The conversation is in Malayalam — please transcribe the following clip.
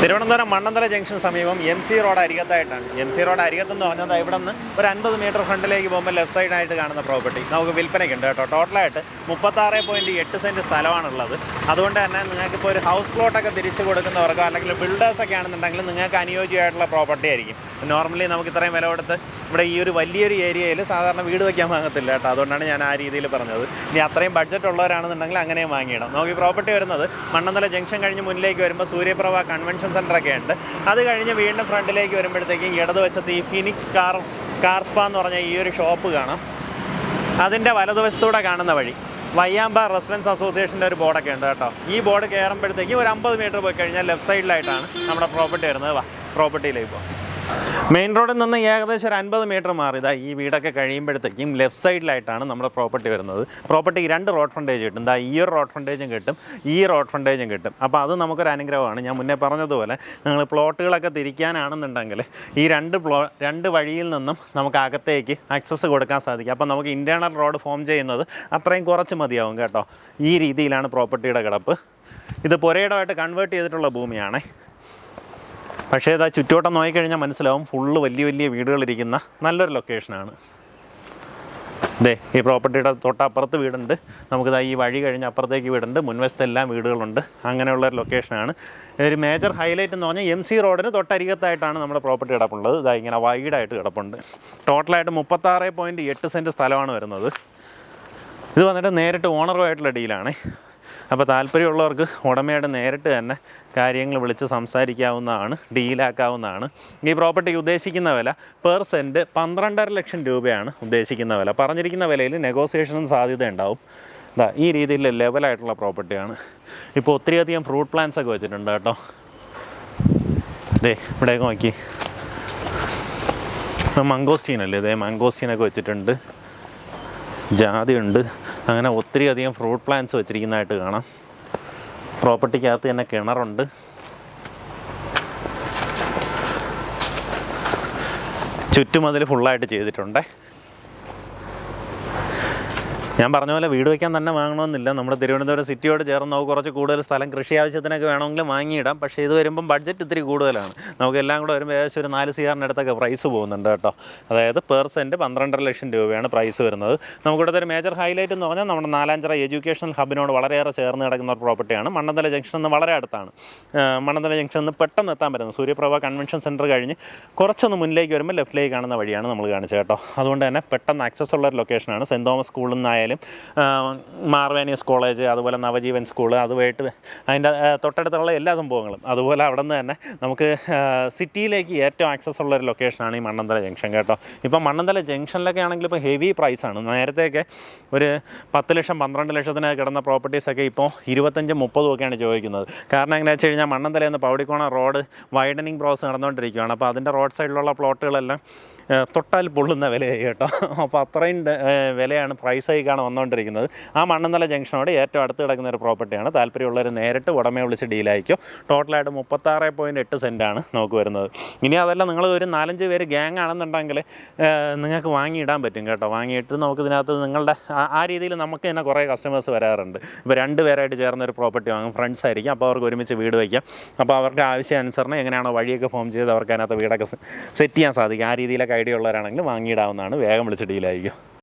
തിരുവനന്തപുരം മണ്ണന്തല ജംഗ്ഷൻ സമീപം എം സി റോഡ് അരികത്തായിട്ടാണ്. എം സി റോഡ് അരികത്തെന്ന് പറഞ്ഞത് ഇവിടെ നിന്ന് ഒരു അൻപത് മീറ്റർ ഫ്രണ്ടിലേക്ക് പോകുമ്പോൾ ലെഫ്റ്റ് സൈഡായിട്ട് കാണുന്ന പ്രോപ്പർട്ടി. നമുക്ക് വിൽപ്പനയ്ക്കുണ്ട് കേട്ടോ. ടോട്ടലായിട്ട് മുപ്പത്താറ് പോയിന്റ് എട്ട് സെന്റ് സ്ഥലമാണുള്ളത്. അതുകൊണ്ട് തന്നെ നിങ്ങൾക്കിപ്പോൾ ഒരു ഹൗസ് പ്ലോട്ടൊക്കെ തിരിച്ചു കൊടുക്കുന്നവർക്കോ അല്ലെങ്കിൽ ബിൽഡേഴ്സൊക്കെ ആണെന്നുണ്ടെങ്കിൽ നിങ്ങൾക്ക് അനുയോജ്യമായിട്ടുള്ള പ്രോപ്പർട്ടി ആയിരിക്കും. നോർമലി നമുക്ക് ഇത്രയും വില കൊടുത്ത് ഇവിടെ ഈ ഒരു വലിയൊരു ഏരിയയിൽ സാധാരണ വീട് വയ്ക്കാൻ വാങ്ങത്തില്ല കേട്ടോ. അതുകൊണ്ടാണ് ഞാൻ ആ രീതിയിൽ പറഞ്ഞത്. ഇനി അത്രയും ബഡ്ജറ്റ് ഉള്ളവരാണെന്നുണ്ടെങ്കിൽ അങ്ങനെയും വാങ്ങിയിടാം. നമുക്ക് ഈ പ്രോപ്പർട്ടി വരുന്നത് മണ്ണന്തല ജംഗ്ഷൻ കഴിഞ്ഞ് മുന്നിലേക്ക് വരുമ്പോൾ സൂര്യപ്രഭ കൺവെൻഷൻ സെന്റർ ഒക്കെ ഉണ്ട്. അത് കഴിഞ്ഞ് വീണ്ടും ഫ്രണ്ടിലേക്ക് വരുമ്പോഴത്തേക്കും ഇടതുവശത്ത് ഈ ഫിനിക്സ് കാർ കാർ സ്പാ എന്ന് പറഞ്ഞ ഈ ഒരു ഷോപ്പ് കാണാം. അതിന്റെ വലതുവശത്തൂടെ കാണുന്ന വഴി വയ്യാമ്പ റെസിഡൻസ് അസോസിയേഷന്റെ ഒരു ബോർഡൊക്കെ ഉണ്ട് കേട്ടോ. ഈ ബോർഡ് കയറുമ്പോഴത്തേക്കും ഒരു അമ്പത് മീറ്റർ പോയി കഴിഞ്ഞാൽ ലെഫ്റ്റ് സൈഡിലായിട്ടാണ് നമ്മുടെ പ്രോപ്പർട്ടി വരുന്നത്. വാ പ്രോപ്പർട്ടിയിലേക്ക് പോകാം മെയിൻ റോഡിൽ നിന്ന് ഏകദേശം ഒരു അൻപത് മീറ്റർ മാറി. ഇതാ ഈ വീടൊക്കെ കഴിയുമ്പോഴത്തേക്കും ലെഫ്റ്റ് സൈഡിലായിട്ടാണ് നമ്മുടെ പ്രോപ്പർട്ടി വരുന്നത്. പ്രോപ്പർട്ടി രണ്ട് റോഡ് ഫ്രണ്ടേജ് കിട്ടും. ഇതാ ഈ ഒരു റോഡ് ഫ്രണ്ടേജും കിട്ടും. ഈ റോഡ് ഫ്രണ്ടേജും കിട്ടും. അപ്പോൾ അത് നമുക്കൊരു അനുഗ്രഹമാണ്. ഞാൻ മുന്നേ പറഞ്ഞതുപോലെ നിങ്ങൾ പ്ലോട്ടുകളൊക്കെ തിരിക്കാനാണെന്നുണ്ടെങ്കിൽ ഈ രണ്ട് പ്ലോ രണ്ട് വഴിയിൽ നിന്നും നമുക്ക് അകത്തേക്ക് ആക്സസ് കൊടുക്കാൻ സാധിക്കും. അപ്പോൾ നമുക്ക് ഇന്റേണൽ റോഡ് ഫോം ചെയ്യുന്നത് അത്രയും കുറച്ച് മതിയാവും കേട്ടോ. ഈ രീതിയിലാണ് പ്രോപ്പർട്ടിയുടെ കിടപ്പ്. ഇത് പുരയിടമായിട്ട് കൺവേർട്ട് ചെയ്തിട്ടുള്ള ഭൂമിയാണേ. പക്ഷേ ഇതാ ചുറ്റോട്ടം നോക്കിക്കഴിഞ്ഞാൽ മനസ്സിലാവും ഫുള്ള് വലിയ വലിയ വീടുകളിരിക്കുന്ന നല്ലൊരു ലൊക്കേഷനാണ് ദേ ഈ പ്രോപ്പർട്ടിയുടെ തൊട്ടപ്പുറത്ത് വീടുണ്ട്. നമുക്കിതാ ഈ വഴി കഴിഞ്ഞ് അപ്പുറത്തേക്ക് വീടുണ്ട്. മുൻവശത്തെല്ലാം വീടുകളുണ്ട്. അങ്ങനെയുള്ള ഒരു ലൊക്കേഷനാണ് ഒരു മേജർ ഹൈലൈറ്റ് എന്ന് പറഞ്ഞാൽ എം സി റോഡിന് തൊട്ടരികത്തായിട്ടാണ് നമ്മുടെ പ്രോപ്പർട്ടി കിടപ്പുള്ളത്. ഇതാ ഇങ്ങനെ വൈഡായിട്ട് കിടപ്പുണ്ട്. ടോട്ടലായിട്ട് മുപ്പത്താറ് പോയിന്റ് എട്ട് സെന്റ് സ്ഥലമാണ് വരുന്നത്. ഇത് വന്നിട്ട് നേരിട്ട് ഓണറുമായിട്ടുള്ള ഡീലാണ് അപ്പോൾ താല്പര്യമുള്ളവർക്ക് ഉടമയുടെ നേരിട്ട് തന്നെ കാര്യങ്ങൾ വിളിച്ച് സംസാരിക്കാവുന്നതാണ് ഡീലാക്കാവുന്നതാണ്. ഈ പ്രോപ്പർട്ടിക്ക് ഉദ്ദേശിക്കുന്ന വില പെർ സെന്റ് പന്ത്രണ്ടര ലക്ഷം രൂപയാണ് ഉദ്ദേശിക്കുന്ന വില. പറഞ്ഞിരിക്കുന്ന വിലയിൽ നെഗോസിയേഷനും സാധ്യത ഉണ്ടാവും ഇതാ ഈ രീതിയിൽ ലെവലായിട്ടുള്ള പ്രോപ്പർട്ടിയാണ്. ഇപ്പോൾ ഒത്തിരിയധികം ഫ്രൂട്ട് പ്ലാന്റ്സ് ഒക്കെ വെച്ചിട്ടുണ്ട് കേട്ടോ. ദേ ഇവിടെയൊക്കെ നോക്കി. മംഗോസ്റ്റീൻ അല്ലേ ഇതേ മംഗോസ്റ്റീനൊക്കെ വെച്ചിട്ടുണ്ട്. ജാതിയുണ്ട്. അങ്ങനെ ഒത്തിരി അധികം ഫ്രൂട്ട് പ്ലാന്റ്സ് വെച്ചിരിക്കുന്നതായിട്ട് കാണാം. പ്രോപ്പർട്ടിക്കകത്ത് തന്നെ കിണറുണ്ട്. ചുറ്റുമതിൽ ഫുള്ളായിട്ട് ചെയ്തിട്ടുണ്ട്. ഞാൻ പറഞ്ഞ പോലെ വീട് വയ്ക്കാൻ തന്നെ വാങ്ങണമെന്നില്ല. നമ്മുടെ തിരുവനന്തപുരം സിറ്റിയോട് ചേർന്ന് നമുക്ക് കുറച്ച് കൂടുതൽ സ്ഥലം കൃഷി ആവശ്യത്തിനൊക്കെ വേണമെങ്കിൽ വാങ്ങിയിടാം. പക്ഷേ ഇത് വരുമ്പം ബഡ്ജറ്റ് ഇത്തിരി കൂടുതലാണ്. നമുക്ക് എല്ലാം കൂടെ വരുമ്പോൾ ഏകദേശം ഒരു നാല് സിയാറിന്റെ അടുത്തൊക്കെ പ്രൈസ് പോകുന്നുണ്ട് കേട്ടോ. അതായത് പെർ സെന്റ് പന്ത്രണ്ടര ലക്ഷം രൂപയാണ് പ്രൈസ് വരുന്നത്. നമുക്കിവിടുത്തെ ഒരു മേജർ ഹൈലൈറ്റ് എന്ന് പറഞ്ഞാൽ നമ്മുടെ നാലാഞ്ചിറ എഡ്യൂക്കേഷണൽ ഹബിനോട് വളരെയേറെ ചേർന്ന് കിടക്കുന്ന ഒരു പ്രോപ്പർട്ടിയാണ് മണ്ണന്തല ജംഗ്ഷൻ നിന്ന് വളരെ അടുത്താണ്. മണ്ണന്തല ജംഗ്ഷൻ നിന്ന് പെട്ടെന്ന് എത്താൻ പറ്റുന്നത് സൂര്യപ്രഭ കൺവെൻഷൻ സെന്റർ കഴിഞ്ഞ് കുറച്ചൊന്ന് മുന്നിലേക്ക് വരുമ്പോൾ ലെഫ്റ്റിലേക്ക് കാണുന്ന വഴിയാണ് നമ്മൾ കാണിച്ചത് കേട്ടോ. അതുകൊണ്ട് തന്നെ പെട്ടെന്ന് ആക്സസ് ഉള്ള ഒരു ലൊക്കേഷനാണ് സെന്റ് തോമസ് സ്കൂളിൽ നിന്നായാലും മാർവാനിയസ് കോളേജ് അതുപോലെ നവജീവൻ സ്കൂൾ അതുമായിട്ട് അതിന്റെ തൊട്ടടുത്തുള്ള എല്ലാ സംഭവങ്ങളും. അതുപോലെ അവിടെ നിന്ന് തന്നെ നമുക്ക് സിറ്റിയിലേക്ക് ഏറ്റവും ആക്സസ് ഉള്ള ഒരു ലൊക്കേഷനാണ് ഈ മണ്ണന്തല ജംഗ്ഷൻ കേട്ടോ. ഇപ്പം മണ്ണന്തല ജംഗ്ഷനിലൊക്കെ ആണെങ്കിൽ ഇപ്പോൾ ഹെവി പ്രൈസാണ് നേരത്തെയൊക്കെ ഒരു പത്ത് ലക്ഷം പന്ത്രണ്ട് ലക്ഷത്തിന് കിടന്ന പ്രോപ്പർട്ടീസൊക്കെ ഇപ്പോൾ ഇരുപത്തഞ്ച് മുപ്പതും ഒക്കെയാണ് ചോദിക്കുന്നത്. കാരണം എങ്ങനെ വെച്ച് കഴിഞ്ഞാൽ മണ്ണന്തലയിൽ നിന്ന് പൗടിക്കോണ റോഡ് വൈഡനിങ് പ്രോസസ് നടന്നുകൊണ്ടിരിക്കുകയാണ്. അപ്പോൾ അതിന്റെ റോഡ് സൈഡിലുള്ള പ്ലോട്ടുകളെല്ലാം തൊട്ടാൽ പൊള്ളുന്ന വിലയായി കേട്ടോ. അപ്പോൾ അത്രയും വിലയാണ് പ്രൈസായി വിലയാണ് പ്രൈസ് വന്നുകൊണ്ടിരിക്കുന്നത്. ആ മണ്ണന്നല ജംഗ്ഷനോട് ഏറ്റവും അടുത്ത് കിടക്കുന്ന ഒരു പ്രോപ്പർട്ടിയാണ്. താല്പര്യമുള്ളവർ നേരിട്ട് ഉടമയെ വിളിച്ച് ഡീലായിരിക്കും ടോട്ടലായിട്ട് മുപ്പത്താറ് പോയിന്റ് എട്ട് സെന്റാണ് നമുക്ക് വരുന്നത്. ഇനി അതല്ല നിങ്ങൾ ഒരു നാലഞ്ച് പേര് ഗ്യാങ് ആണെന്നുണ്ടെങ്കിൽ നിങ്ങൾക്ക് വാങ്ങിയിടാൻ പറ്റും കേട്ടോ. വാങ്ങിയിട്ട് നമുക്ക് ഇതിനകത്ത് നിങ്ങളുടെ ആ രീതിയിൽ നമുക്ക് തന്നെ കുറേ കസ്റ്റമേഴ്സ് വരാറുണ്ട്. ഇപ്പോൾ രണ്ട് പേരായിട്ട് ചേർന്ന ഒരു പ്രോപ്പർട്ടി വാങ്ങും. ഫ്രണ്ട്സ് ആയിരിക്കും. അപ്പോൾ അവർക്ക് ഒരുമിച്ച് വീട് വയ്ക്കാം അപ്പോൾ അവർക്ക് ആവശ്യാനുസരണം എങ്ങനെയാണോ വഴിയൊക്കെ ഫോം ചെയ്ത് അവർക്ക് അതിനകത്ത് വീടൊക്കെ സെറ്റ് ചെയ്യാൻ സാധിക്കും. ആ രീതിയിലൊക്കെ ഐഡിയ ഉള്ളവരാണെങ്കിൽ വാങ്ങിയിടാവുന്നതാണ്. വേഗം വിളിച്ച് ഡീലായിരിക്കും